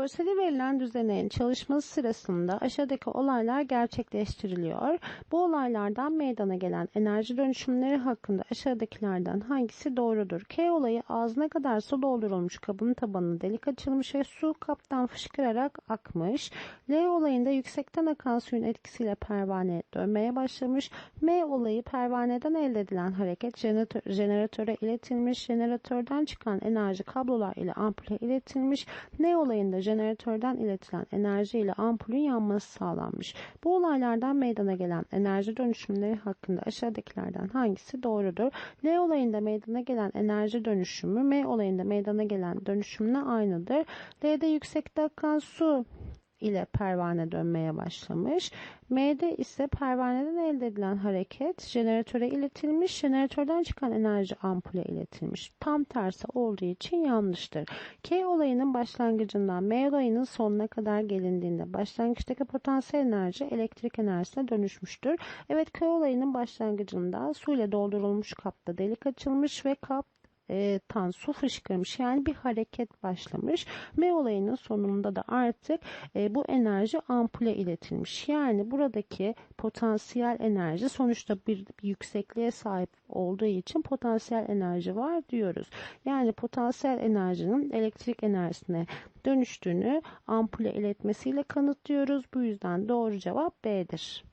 Görseli verilen düzeneğin çalışması sırasında aşağıdaki olaylar gerçekleştiriliyor. Bu olaylardan meydana gelen enerji dönüşümleri hakkında aşağıdakilerden hangisi doğrudur? K olayı ağzına kadar su doldurulmuş kabın tabanına delik açılmış ve su kaptan fışkırarak akmış. L olayında yüksekten akan suyun etkisiyle pervane dönmeye başlamış. M olayı pervaneden elde edilen hareket jeneratör, jeneratöre iletilmiş. Jeneratörden çıkan enerji kablolar ile ampule iletilmiş. N olayında jeneratörden iletilen enerji ile ampulün yanması sağlanmış. Bu olaylardan meydana gelen enerji dönüşümleri hakkında aşağıdakilerden hangisi doğrudur? L olayında meydana gelen enerji dönüşümü M olayında meydana gelen dönüşümle aynıdır. L'de yüksekte akan su ile pervane dönmeye başlamış. M'de ise pervaneden elde edilen hareket jeneratöre iletilmiş, jeneratörden çıkan enerji ampule iletilmiş. Tam tersi olduğu için yanlıştır. K olayının başlangıcından M olayının sonuna kadar gelindiğinde başlangıçtaki potansiyel enerji elektrik enerjisine dönüşmüştür. Evet K olayının başlangıcında su ile doldurulmuş kapta delik açılmış ve kap e, tan su fışkırmış yani bir hareket başlamış. M olayının sonunda da artık e, bu enerji ampule iletilmiş. Yani buradaki potansiyel enerji sonuçta bir, bir yüksekliğe sahip olduğu için potansiyel enerji var diyoruz. Yani potansiyel enerjinin elektrik enerjisine dönüştüğünü ampule iletmesiyle kanıtlıyoruz. Bu yüzden doğru cevap B'dir.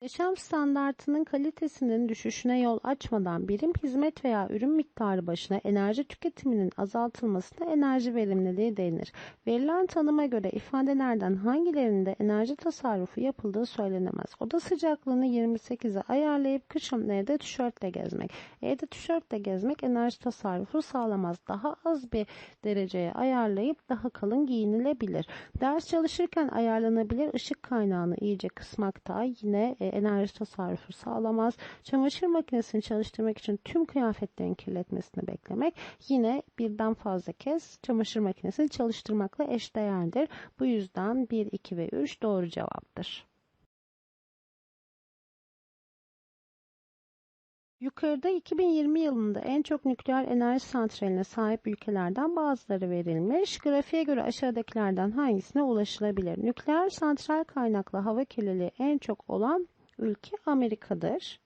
Yaşam standartının kalitesinin düşüşüne yol açmadan birim hizmet veya ürün miktarı başına enerji tüketiminin azaltılmasına enerji verimliliği denir. Verilen tanıma göre ifadelerden hangilerinde enerji tasarrufu yapıldığı söylenemez. Oda sıcaklığını 28'e ayarlayıp kışın evde tişörtle gezmek. Evde tişörtle gezmek enerji tasarrufu sağlamaz. Daha az bir dereceye ayarlayıp daha kalın giyinilebilir. Ders çalışırken ayarlanabilir ışık kaynağını iyice kısmakta yine e, enerji tasarrufu sağlamaz. Çamaşır makinesini çalıştırmak için tüm kıyafetlerin kirletmesini beklemek yine birden fazla kez çamaşır makinesini çalıştırmakla eşdeğerdir. Bu yüzden 1, 2 ve 3 doğru cevaptır. Yukarıda 2020 yılında en çok nükleer enerji santraline sahip ülkelerden bazıları verilmiş. Grafiğe göre aşağıdakilerden hangisine ulaşılabilir? Nükleer santral kaynaklı hava kirliliği en çok olan ülke Amerika'dır.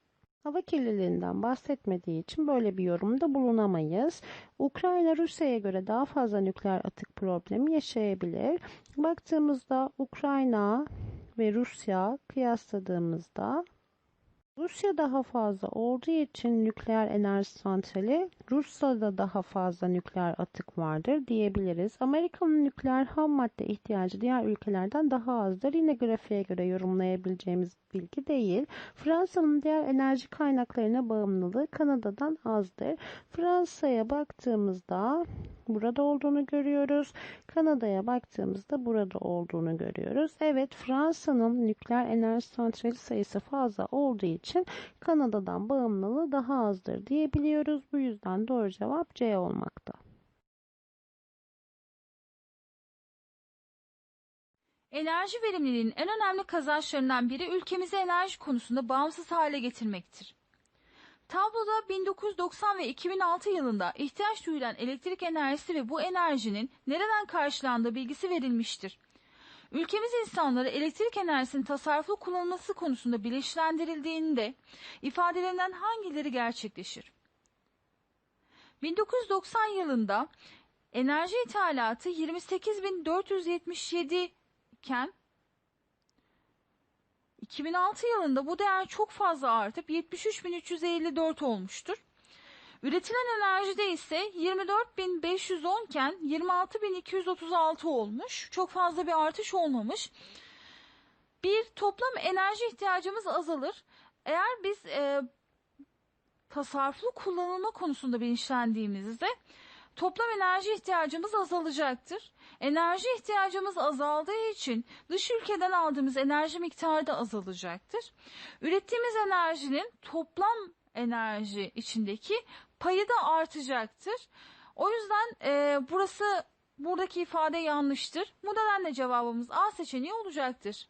Hava kirliliğinden bahsetmediği için böyle bir yorumda bulunamayız. Ukrayna Rusya'ya göre daha fazla nükleer atık problemi yaşayabilir. Baktığımızda Ukrayna ve Rusya kıyasladığımızda Rusya daha fazla olduğu için nükleer enerji santrali, Rusya'da daha fazla nükleer atık vardır diyebiliriz. Amerika'nın nükleer ham madde ihtiyacı diğer ülkelerden daha azdır. Yine grafiğe göre yorumlayabileceğimiz bilgi değil. Fransa'nın diğer enerji kaynaklarına bağımlılığı Kanada'dan azdır. Fransa'ya baktığımızda burada olduğunu görüyoruz. Kanada'ya baktığımızda burada olduğunu görüyoruz. Evet Fransa'nın nükleer enerji santrali sayısı fazla olduğu için Kanada'dan bağımlılığı daha azdır diyebiliyoruz. Bu yüzden doğru cevap C olmakta. Enerji verimliliğinin en önemli kazançlarından biri ülkemizi enerji konusunda bağımsız hale getirmektir. Tabloda 1990 ve 2006 yılında ihtiyaç duyulan elektrik enerjisi ve bu enerjinin nereden karşılandığı bilgisi verilmiştir. Ülkemiz insanları elektrik enerjisinin tasarruflu kullanılması konusunda bilinçlendirildiğinde ifadelerinden hangileri gerçekleşir? 1990 yılında enerji ithalatı 28.477 iken 2006 yılında bu değer çok fazla artıp 73.354 olmuştur. Üretilen enerjide ise 24.510 iken 26.236 olmuş. Çok fazla bir artış olmamış. Bir toplam enerji ihtiyacımız azalır. Eğer biz e, tasarruflu kullanılma konusunda bilinçlendiğimizde toplam enerji ihtiyacımız azalacaktır. Enerji ihtiyacımız azaldığı için dış ülkeden aldığımız enerji miktarı da azalacaktır. Ürettiğimiz enerjinin toplam enerji içindeki payı da artacaktır. O yüzden e, burası buradaki ifade yanlıştır. Bu nedenle cevabımız A seçeneği olacaktır.